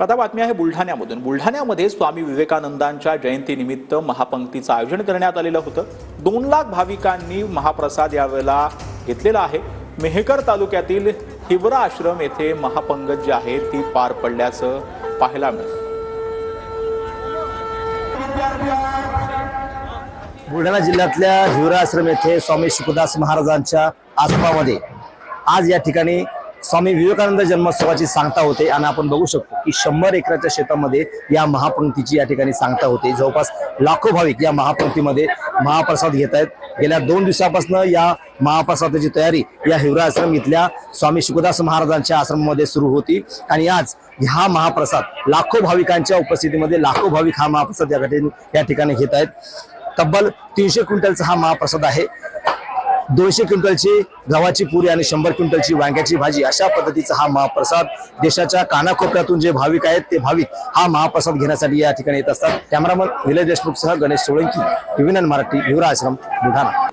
आता बातमी आहे बुलढाण्यामधून. बुलढाण्यामध्ये स्वामी विवेकानंदांच्या जयंतीनिमित्त महापंक्तीचं आयोजन करण्यात आलेलं होतं. दोन लाख भाविकांनी महाप्रसाद यावेळेला घेतलेला आहे. मेहकर तालुक्यातील हिवरा आश्रम येथे महापंगत जी आहे ती पार पडल्याचं पाहायला मिळतं. बुलढाणा जिल्ह्यातल्या हिवरा आश्रम येथे स्वामी शुकदास महाराजांच्या आश्रमामध्ये आज या ठिकाणी स्वामी विवेकानंद जन्मोत्सवाची सांगता होते आणि आपण बघू शकतो की शंभर एकराच्या शेतामध्ये या महापंक्तीची या ठिकाणी सांगता होते. जवळपास लाखो भाविक या महापंक्तीमध्ये महाप्रसाद घेत आहेत. गेल्या दोन दिवसापासून या महाप्रसादाची तयारी या हिवरा आश्रम इथल्या स्वामी शुकदास महाराजांच्या आश्रमामध्ये सुरू होती आणि आज हा महाप्रसाद लाखो भाविकांच्या उपस्थितीमध्ये लाखो भाविक हा महाप्रसाद या ठिकाणी घेत आहेत. तब्बल तीनशे क्विंटलचा हा महाप्रसाद आहे. दोनशे क्विंटलची गव्हाची पुरी आणि शंभर क्विंटलची वांग्याची भाजी अशा पद्धतीचा हा महाप्रसाद देशाच्या कानाकोपऱ्यातून जे भाविक आहेत ते भाविक हा महाप्रसाद घेण्यासाठी या ठिकाणी येत असतात. कॅमेरामन विलय देशमुखसह गणेश सोळंकी टीव्ही नाईन मराठी युवराश्रम बुलढाणा.